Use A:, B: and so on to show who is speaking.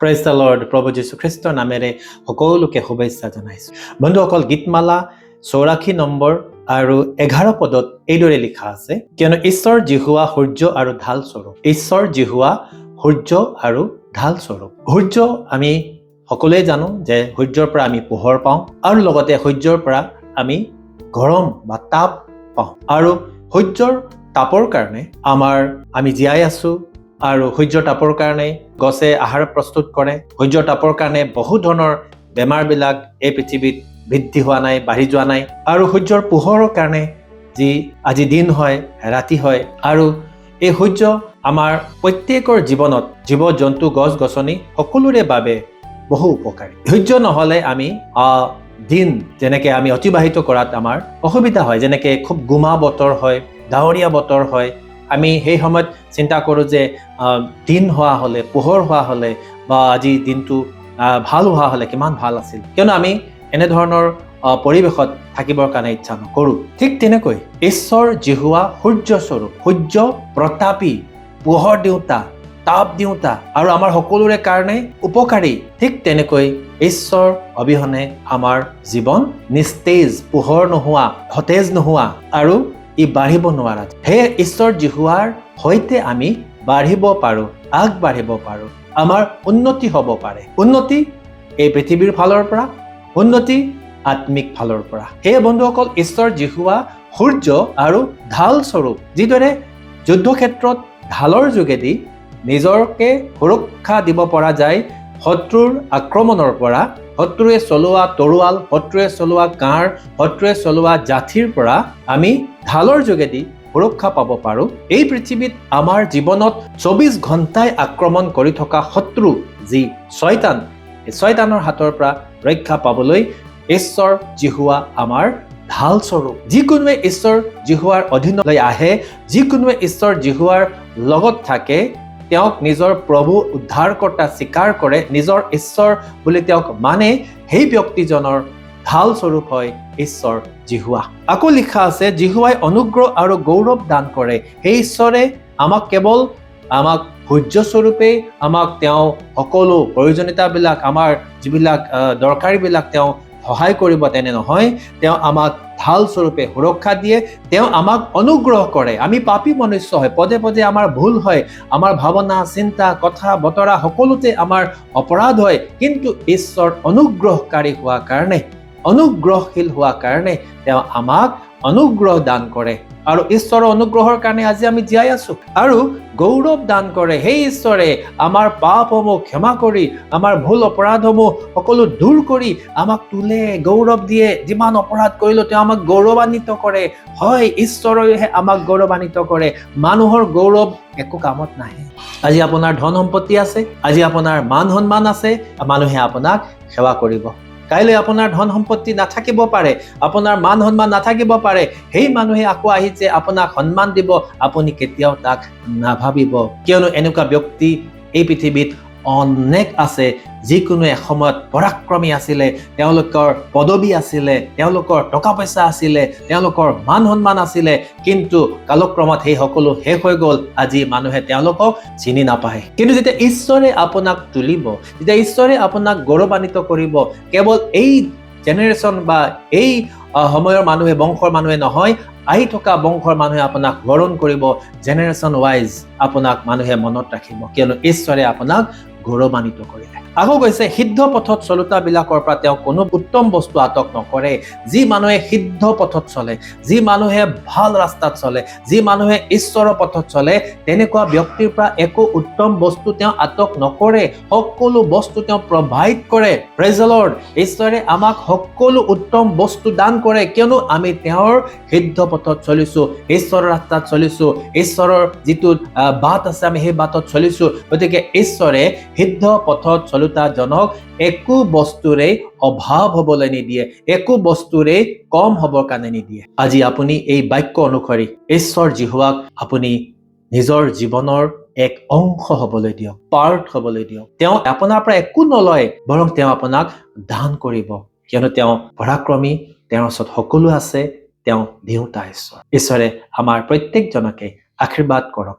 A: Praise the lord প্ৰভু যীশুখ্ৰীষ্টৰ নামেৰে সকলোকে শুভেচ্ছা জনাইছোঁ বন্ধুসকল গীতমালা চৌৰাশী নম্বৰ আৰু এঘাৰ পদত এইদৰে লিখা আছে কিয়নো ঈশ্বৰ জিহুৱা সূৰ্য আৰু ঢাল স্বৰূপ ঈশ্বৰ জিহুৱা সূৰ্য আৰু ঢাল স্বৰূপ সূৰ্য আমি সকলোৱে জানো যে সূৰ্যৰ পৰা আমি পোহৰ পাওঁ আৰু লগতে সূৰ্যৰ পৰা আমি গৰম বা তাপ পাওঁ আৰু সূৰ্যৰ তাপৰ কাৰণে আমাৰ আমি জীয়াই আছোঁ আৰু সূৰ্যৰ তাপৰ কাৰণে গছে আহাৰ প্ৰস্তুত কৰে। সূৰ্যৰ তাপৰ কাৰণে বহু ধৰণৰ বেমাৰবিলাক এই পৃথিৱীত বৃদ্ধি হোৱা নাই বাঢ়ি যোৱা নাই। আৰু সূৰ্যৰ পোহৰৰ কাৰণে যি আজি দিন হয় ৰাতি হয় আৰু এই সূৰ্য আমাৰ প্ৰত্যেকৰ জীৱনত জীৱ জন্তু গছ গছনি সকলোৰে বাবে বহু উপকাৰী। সূৰ্য নহ'লে আমি দিন যেনেকে আমি অতিবাহিত কৰাত আমাৰ অসুবিধা হয় যেনেকে খুব গোমা বতৰ হয় ডাৱৰীয়া বতৰ হয় আমি সেই সময়ত চিন্তা কৰোঁ যে দিন হোৱা হ'লে পোহৰ হোৱা হ'লে বা আজি দিনটো ভাল হোৱা হ'লে কিমান ভাল আছিল। কিয়নো আমি এনেধৰণৰ পৰিৱেশত থাকিবৰ কাৰণে ইচ্ছা নকৰোঁ। ঠিক তেনেকৈ ঈশ্বৰ জিহুৱা সূৰ্যস্বৰূপ সূৰ্য প্ৰতাপী পোহৰ দিওঁতা তাপ দিওঁতা আৰু আমাৰ সকলোৰে কাৰণে উপকাৰী ঠিক তেনেকৈ ঈশ্বৰ অবিহনে আমাৰ জীৱন নিস্তেজ পোহৰ নোহোৱা সতেজ নোহোৱা আৰু ই বাঢ়িব নোৱাৰা। সেয়ে ঈশ্বৰ জিহুৱাৰ সৈতে আমি বাঢ়িব পাৰোঁ, আগবাঢ়িব পাৰোঁ, আমাৰ উন্নতি হ'ব পাৰে। উন্নতি এই পৃথিৱীৰ ফালৰ পৰা, উন্নতি আত্মিক ফালৰ পৰা। সেয়ে বন্ধুসকল, ঈশ্বৰ জিহুৱা সূৰ্য আৰু ঢাল স্বৰূপ, যিদৰে যুদ্ধক্ষেত্ৰত ঢালৰ যোগেদি নিজকে সুৰক্ষা দিব পৰা যায়, শত্ৰুৰ আক্ৰমণৰ পৰা, শত্ৰুৱে চলোৱা তৰোৱাল, শত্ৰুৱে চলোৱা কাঁড় শত্ৰুৱে চলোৱা জাঠিৰ পৰা আমি ঢালৰ যোগেদি সুৰক্ষা পাব পাৰোঁ। এই পৃথিৱীত আমাৰ জীৱনত চৌবিছ ঘণ্টাই আক্ৰমণ কৰি থকা শত্ৰু যি ছয়তান এই ছয়তানৰ হাতৰ পৰা ৰক্ষা পাবলৈ ঈশ্বৰ জিহুৱা আমাৰ ঢাল স্বৰূপ। যিকোনোৱে ঈশ্বৰ জিহুৱাৰ অধীনলৈ আহে যিকোনোৱে ঈশ্বৰ জিহুৱাৰ লগত থাকে তেওঁক নিজৰ প্ৰভু উদ্ধাৰকৰ্তা স্বীকাৰ কৰে নিজৰ ঈশ্বৰ বুলি তেওঁক মানে সেই ব্যক্তিজনৰ ঢাল স্বৰূপ হয় ঈশ্বৰ জিহুৱা। আকৌ লিখা আছে, জিহুৱাই অনুগ্ৰহ আৰু গৌৰৱ দান কৰে। সেই ঈশ্বৰে আমাক কেৱল আমাক সূৰ্যস্বৰূপে আমাক তেওঁ সকলো প্ৰয়োজনীয়তাবিলাক, আমাৰ যিবিলাক দৰকাৰীবিলাক তেওঁ সহায় কৰিব, তেনে নহয়। তেওঁ আমাক ঢাল স্বৰূপে সুৰক্ষা দিয়ে। তেওঁ আমাক অনুগ্ৰহ কৰে। আমি পাপী মনুষ্য হয়। পদে পদে আমাৰ ভুল হয়। আমাৰ ভাৱনা, চিন্তা, কথা, বতৰা সকলোতে আমাৰ অপৰাধ হয়। কিন্তু ঈশ্বৰ অনুগ্ৰহকাৰী হোৱা কাৰণে অনুগ্ৰহশীল হোৱা কাৰণে তেওঁ আমাক অনুগ্ৰহ দান কৰে। আৰু ঈশ্বৰৰ অনুগ্ৰহৰ কাৰণে আজি আমি জীয়াই আছো। আৰু গৌৰৱ দান কৰে। সেই ঈশ্বৰে, আমাৰ পাপসমূহ ক্ষমা কৰি, আমাৰ ভুল অপৰাধসমূহ সকলো দূৰ কৰি আমাক তোলে, গৌৰৱ দিয়ে। যিমান অপৰাধ কৰিলেও তেওঁ আমাক গৌৰৱান্বিত কৰে। হয়, ঈশ্বৰেহে আমাক গৌৰৱান্বিত কৰে। মানুহৰ গৌৰৱ একো কামত নাহে। আজি আপোনাৰ ধন সম্পত্তি আছে। আজি আপোনাৰ মান সন্মান আছে। মানুহে আপোনাক সেৱা কৰিব। কাইলৈ আপোনাৰ ধন সম্পত্তি নাথাকিব পাৰে, আপোনাৰ মান সন্মান নাথাকিব পাৰে, সেই মানুহে আকৌ আহি যে আপোনাক সন্মান দিব, আপুনি কেতিয়াও তাক নাভাবিব। কিয়নো এনেকুৱা ব্যক্তি এই পৃথিৱীত অনেক আছে, যিকোনো এসময়ত পৰাক্ৰমী আছিলে, তেওঁলোকৰ পদবী আছিলে, তেওঁলোকৰ টকা পইচা আছিলে, তেওঁলোকৰ মান সন্মান আছিলে, কিন্তু কালক্ৰমত সেই সকলো শেষ হৈ গ'ল। আজি মানুহে তেওঁলোকক চিনি নাপায়। কিন্তু যেতিয়া ঈশ্বৰে আপোনাক তুলিব, যেতিয়া ঈশ্বৰে আপোনাক গৌৰৱান্বিত কৰিব, কেৱল এই জেনেৰেশ্যন বা এই সময়ৰ মানুহে বংশৰ মানুহে নহয় আহি থকা বংশৰ মানুহে আপোনাক বৰণ কৰিব জেনেৰেশ্যন ৱাইজ আপোনাক মানুহে মনত ৰাখিব। কিয়নো ঈশ্বৰে আপোনাক গৌৰৱান্বিত কৰিলে আকৌ কৈছে সিদ্ধ পথত চলোতাবিলাকৰ পৰা তেওঁ কোনো উত্তম বস্তু আটক নকৰে। যি মানুহে সিদ্ধ পথত চলে, যি মানুহে ভালো ৰাস্তাত চলে, যি মানুহে ঈশ্বৰৰ পথত চলে, তেনেকুৱা ব্যক্তিৰ পৰা একো উত্তম বস্তু তেওঁ আটক নকৰে, সকলো বস্তু তেওঁ প্ৰভাইড কৰে। প্ৰেজলৰ ঈশ্বৰে আমাক সকলো উত্তম বস্তু দান কৰে, কিয়নো আমি তেওঁৰ সিদ্ধ পথত চলিছো, ঈশ্বৰৰ ৰাস্তাত চলিছো, ঈশ্বৰৰ যিটো বাট আছে, আমি সেই বাটত চলিছো। গতিকে ঈশ্বৰে সিদ্ধ পথত চলোতাজনক একো বস্তুৰে অভাৱ হ'বলৈ নিদিয়ে, একো বস্তুৰে কম হ'বৰ কাৰণে নিদিয়ে। আজি আপুনি এই বাক্য অনুসৰি ঈশ্বৰ জিহুৱাক আপুনি নিজৰ জীৱনৰ এক অংশ হ'বলৈ দিয়ক পাৰ্ট হ'বলৈ দিয়ক। তেওঁ আপোনাৰ পৰা একো নলয়, বৰং তেওঁ আপোনাক দান কৰিব। কিয়নো তেওঁ পৰাক্ৰমী, তেওঁৰ ওচৰত সকলো আছে, তেওঁ দিওঁতা ঈশ্বৰ। ঈশ্বৰে আমাৰ প্ৰত্যেকজনকে আশীৰ্বাদ কৰক।